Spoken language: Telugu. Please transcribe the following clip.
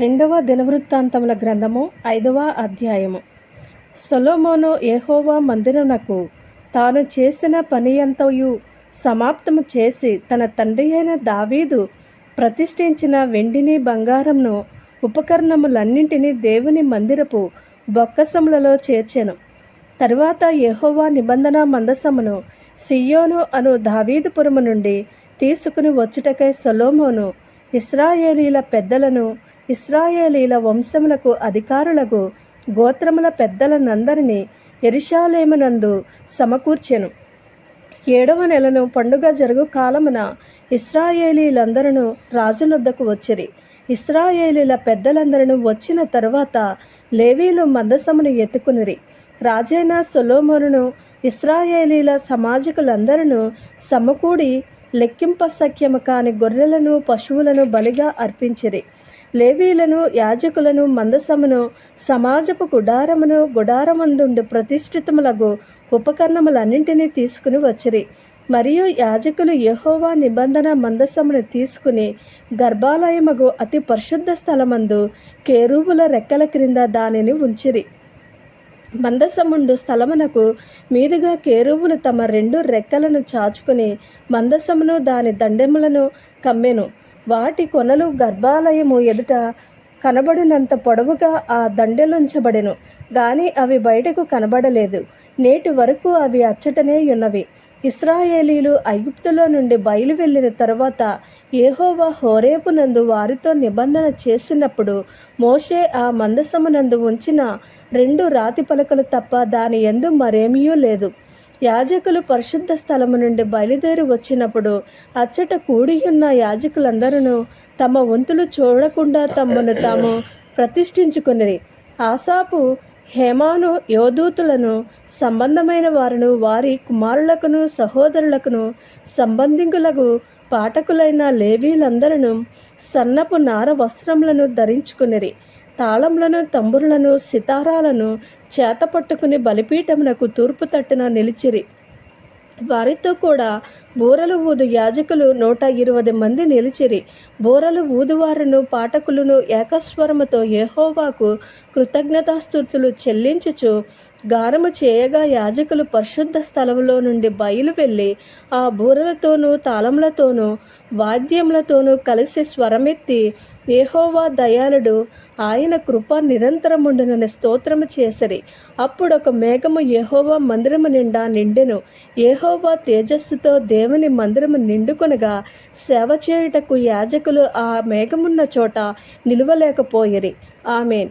రెండవ దినవృత్తాంతముల గ్రంథము ఐదవ అధ్యాయము. సొలోమోను ఏహోవా మందిరమునకు తాను చేసిన పని అంతయు సమాప్తము చేసి తన తండ్రి అయిన దావీదు ప్రతిష్ఠించిన వెండిని బంగారంను ఉపకరణములన్నింటినీ దేవుని మందిరపు బొక్కసములలో చేర్చెను. తరువాత ఎహోవా నిబంధన మందసమును సియోను అను దావీదుపురము నుండి తీసుకుని వచ్చుటకై సొలోమోను ఇస్రాయేలీల పెద్దలను ఇస్రాయేలీల వంశములకు అధికారులకు గోత్రముల పెద్దలనందరినీ ఎరిషాలేమునందు సమకూర్చెను. ఏడవ నెలను పండుగ జరుగు కాలమున ఇస్రాయేలీలందరూ రాజునొద్దకు వచ్చిరి. ఇస్రాయేలీల పెద్దలందరూ వచ్చిన తరువాత లేవీలు మందసమును ఎత్తుకునిరి. రాజైన సొలోమోనును ఇస్రాయేలీల సమాజకులందరూ సమకూడి లెక్కింప సఖ్యము కాని గొర్రెలను పశువులను బలిగా అర్పించిరి. లేవీలను యాజకులను మందసమును సమాజపు గుడారమును గుడారమందుండు ప్రతిష్ఠితములకు ఉపకరణములన్నింటినీ తీసుకుని వచ్చిరి. మరియు యాజకులు యహోవా నిబంధన మందసమును తీసుకుని గర్భాలయమగు అతి పరిశుద్ధ స్థలమందు కేరూబుల రెక్కల క్రింద దానిని ఉంచిరి. మందసముండు స్థలమునకు మీదుగా కేరువులు తమ రెండు రెక్కలను చాచుకుని మందసమును దాని దండెములను కమ్మెను. వాటి కొనలు గర్భాలయము ఎదుట కనబడినంత పొడవుగా ఆ దండెలుంచబడెను. గాని అవి బయటకు కనబడలేదు. నేటి వరకు అవి అచ్చటనే ఉన్నవి. ఇస్రాయేలీలు ఐగుప్తులో నుండి బయలు వెళ్ళిన తర్వాత ఏహోవా హోరేపునందు వారితో నిబంధన చేసినప్పుడు మోషే ఆ మందసమునందు ఉంచిన రెండు రాతి పలకలు తప్ప దాని ఎందు మరేమీ లేదు. యాజకులు పరిశుద్ధ స్థలము నుండి బయలుదేరి వచ్చినప్పుడు అచ్చట కూడియున్న యాజకులందరూ తమ వంతులు చూడకుండా తమను తాము ప్రతిష్ఠించుకుని ఆసాపు హేమాను యోధూతులను సంబంధమైన వారును వారి కుమారులకును సహోదరులకును సంబంధికులకు పాఠకులైన లేవీలందరూ సన్నపు నార వస్త్రములను ధరించుకునిరి. తాళంలను తంబురులను సితారాలను చేత పట్టుకుని బలిపీఠమునకు తూర్పు తట్టున నిలిచిరి. వారితో కూడా బూరలు ఊదు యాజకులు నూట ఇరవై మంది నిలిచిరి. బూరలు ఊదువారును పాఠకులను ఏకస్వరముతో యెహోవాకు కృతజ్ఞతాస్థుతులు చెల్లించుచు గానము చేయగా యాజకులు పరిశుద్ధ స్థలంలో నుండి బయలు వెళ్ళి ఆ బూరలతోనూ తాళములతోనూ వాద్యములతోనూ కలిసి స్వరమెత్తి ఏహోవా దయాళుడు ఆయన కృప నిరంతరముండునని స్తోత్రము చేసరి. అప్పుడు ఒక మేఘము యెహోవా మందిరము నిండా నిండెను. ఏహోవా తేజస్సుతో దే దేవుని మందిరము నిండుకొనగా సేవ చేయుటకు యాజకులు ఆ మేఘమున్న చోట నిలువలేకపోయిరి. ఆమెన్.